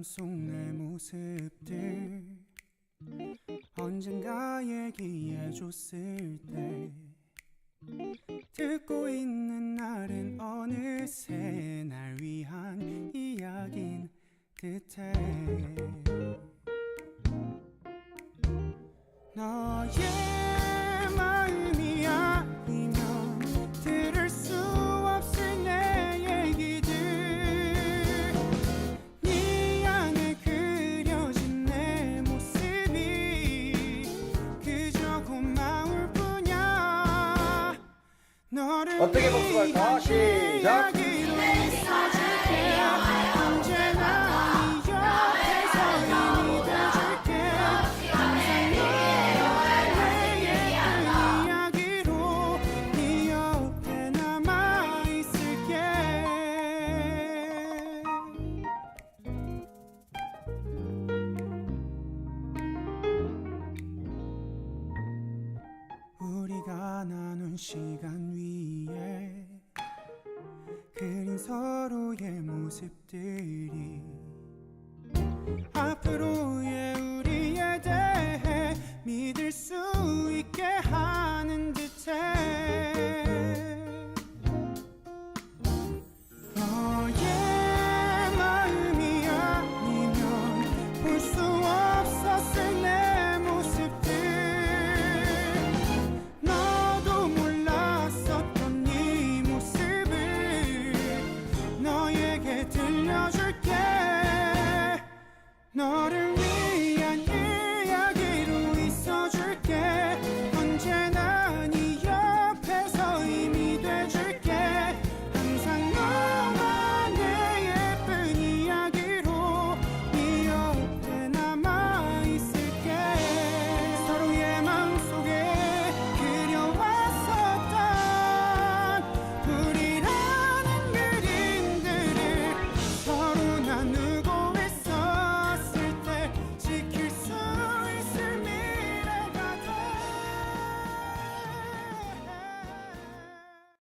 마음속 내 모습들 언젠가 얘기해줬을 때 듣고 있는 날은 어느새 날 위한 이야긴 듯해 너를 어떻게 복습할까? 위한 시작! 푸른 시간 위에 그린 서로의 모습들이 앞으로